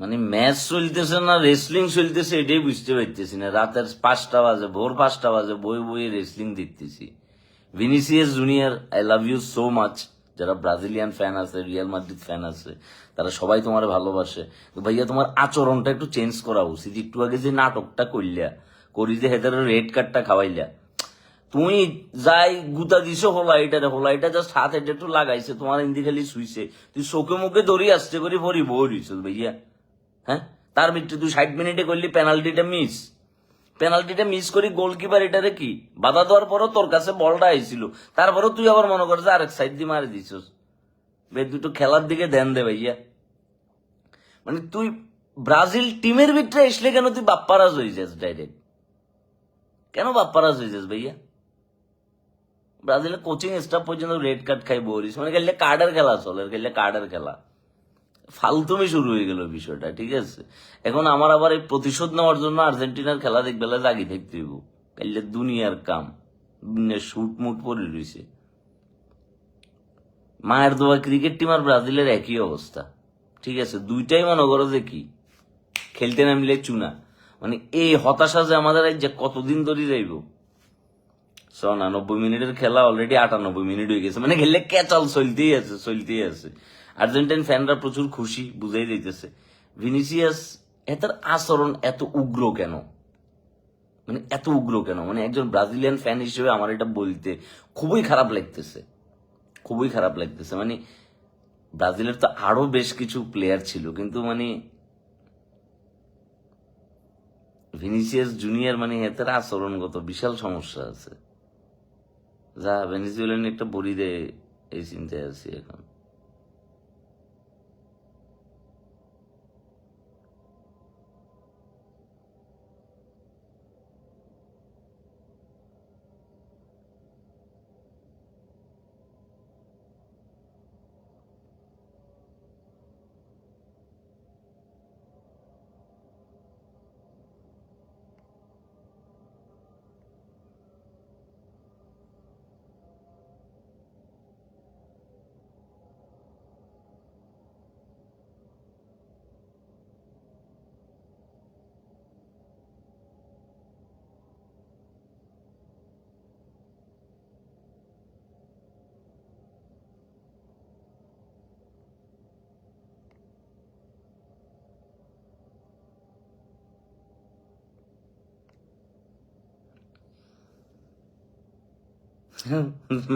মানে ম্যাচ চলতেছে না রেসলিং চলতেছে, এটাই বুঝতে পারতেছি না। রাতের পাঁচটা বাজে, ভোর পাঁচটা বাজে, বই বই রেসলিং দেখতেছি। Vinicius junior I love you so much যারা ব্রাজিলিয়ান ফ্যান আছে রিয়াল মাদ্রিদ ফ্যান আছে, তারা সবাই তোমার ভালোবাসে। ভাইয়া, তোমার আচরণটা একটু চেঞ্জ করা উচিত। একটু আগে যে নাটকটা করলিয়া করি যে হেদের রেড কার্ডটা খাওয়াইলা। তুমি যাই গুতা দিছো হোলাইটারে হোলাইটা জাস্ট হাত এটা একটু লাগাইছে, তোমার ইন্দি খালি শুইছে। তুই চোখে মুখে দড়ি আসছে করে ভরি বই রইছ ভাইয়া। হ্যাঁ? তার মৃত্যু তুই ষাট মিনিটে করলি পেনাল্টিটা মিস পেনাল্টিটা মিস করি গোলকিপার এটারে কি? বাধা দেওয়ার পরও তোর কাছে বলটা আইছিল তারপরেও তুই আবার মনে করছে আরেক সাইড দিয়ে মারি দিছস। বে, দুটো খেলার দিকে ধ্যান দে ভাইয়া। মানে তুই ব্রাজিল টিমের ভিতরে আসলে কেন তুই বাপ্পারাজ হয়ে যাস ডাইরেক্ট কেন বাপ্পারাজ হয়ে যাস ভাইয়া? ব্রাজিলের কোচিং স্টাফ পর্যন্ত রেড কার্ড খাই বলিস। মানে খেললে কার্ডের খেলা চলে গেলে কার্ডের খেলা। ফালতুমি শুরু হয়ে গেল বিষয়টা, ঠিক আছে? এখন আমার আবার এই প্রতিশোধ নেওয়ার জন্য আর্জেন্টিনার খেলা দেখবে জাগি থাকতে হইব। কাইলে দুনিয়ার কাম দুনিয়ার শুট মুট পরে রয়েছে মায়ের দোয়া ক্রিকেট টিম আর ব্রাজিলের একই অবস্থা, ঠিক আছে? দুইটাই মনে করো যে কি, খেলতে নামলে চুনা। মানে এই হতাশা যে আমাদের যে কতদিন ধরে যাইব নব্বই মিনিটের খেলা অলরেডি আটানব্বই মিনিট হয়ে গেছে। মানে খেললে ক্যাচাল চলতেই আছে চলতেই আছে। আর্জেন্টাইন ফ্যানরা প্রচুর খুশি, বুঝাই দিতেছে। ভিনিসিয়াস এটার আচরণ এত উগ্র কেন? মানে এত উগ্র কেন? মানে একজন ব্রাজিলিয়ান ফ্যান হিসেবে আমার এটা বলতে খুবই খারাপ লাগতেছে। খুবই খারাপ লাগতেছে। মানে ব্রাজিলের তো আরও বেশ কিছু প্লেয়ার ছিল, কিন্তু মানে ভিনিসিয়াস জুনিয়র মানে এদের আচরণগত বিশাল সমস্যা আছে। যা ভেনিজুয়েলান একটা বড়ি দেয় এই চিন্তায় আছি এখন।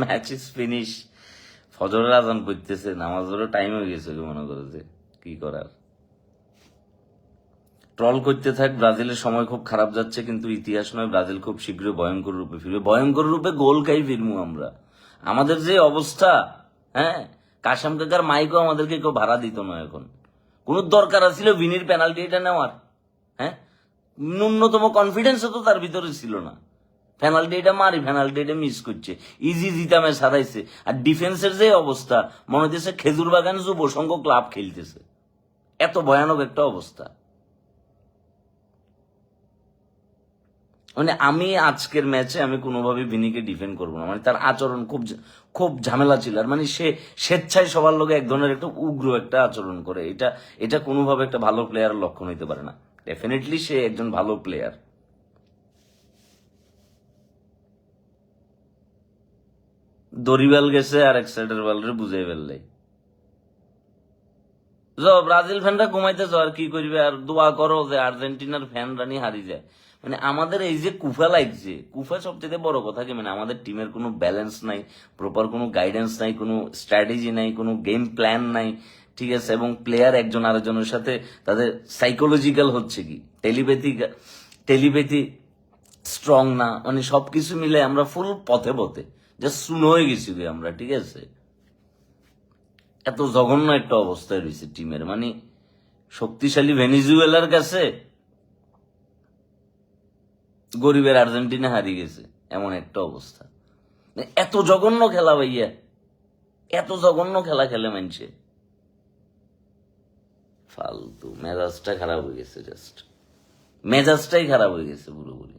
ম্যাচ ইজ ফিনিশ ফজরের আজান পড়তেছে নামাজেরও টাইম হয়ে গেছে মনে করে কি করার? ট্রল করতে থাক, ব্রাজিলের সময় খুব খারাপ যাচ্ছে, কিন্তু ইতিহাস নয়, ব্রাজিল খুব শীঘ্রই ভয়ঙ্কর রূপে ফিরবে। ভয়ঙ্কর রূপে গোল খাই ফিরমু আমরা? আমাদের যে অবস্থা হ্যাঁ? কাশাম কাকার মাইকও আমাদেরকে কেউ ভাড়া দিত না এখন। কোন দরকার আছিল বিনির পেনাল্টি এটা নেওয়ার হ্যাঁ? ন্যূনতম কনফিডেন্সও তো তার ভিতরে ছিল না। পেনাল্টি এটা মারি পেনাল্টি এটা মিস করছে। ইজি জিতামে সারাইছে আর ডিফেন্সের যে অবস্থা, মনে হচ্ছে খেজুর বাগান যুব সংঘ ক্লাব খেলতেছে। এত ভয়ানক একটা অবস্থা। মানে আমি আজকের ম্যাচে আমি কোনোভাবে ভিনিকে ডিফেন্ড করব না। মানে তার আচরণ খুব খুব ঝামেলা ছিল। আর মানে সে স্বেচ্ছায় সবার লোকে এক ধরনের একটা উগ্র একটা আচরণ করে। এটা এটা কোনোভাবে একটা ভালো প্লেয়ারের লক্ষণ হইতে পারে না। ডেফিনেটলি সে একজন ভালো প্লেয়ার দরিবাল গেছে আর এক সাইডের বালরে বুঝাই ফেললে। ব্রাজিল ফ্যানরা ঘুমাইতে যাও আর কি করবে আর দোয়া করো যে আর্জেন্টিনার ফ্যান রানি হারি যায়। মানে আমাদের এই যে কুফা লাগছে, কুফা সবচেয়ে বড় কথা কি? মানে আমাদের টিমের কোনো ব্যালেন্স নাই প্রপার কোনো গাইডেন্স নাই, কোনো স্ট্র্যাটেজি নাই, কোনো গেম প্ল্যান নাই, ঠিক আছে? এবং প্লেয়ার একজন আরেকজনের সাথে তাদের সাইকোলজিক্যাল হচ্ছে কি? টেলিপ্যাথি টেলিপ্যাথি স্ট্রং না মানে সবকিছু মিলে আমরা ফুল পথে পথে। জাস্ট শুনো হয়ে গেছি আমরা, ঠিক আছে? এত জঘন্য একটা অবস্থায় রয়েছে টিমের মানে শক্তিশালী ভেনিজুয়েলার কাছে গরিবের আর্জেন্টিনা হারিয়ে গেছে, এমন একটা অবস্থা। এত জঘন্য খেলা ভাইয়া, এত জঘন্য খেলা খেলে মানছে ফালতু, মেজাজটা খারাপ হয়ে গেছে জাস্ট মেজাজটাই খারাপ হয়ে গেছে পুরোপুরি।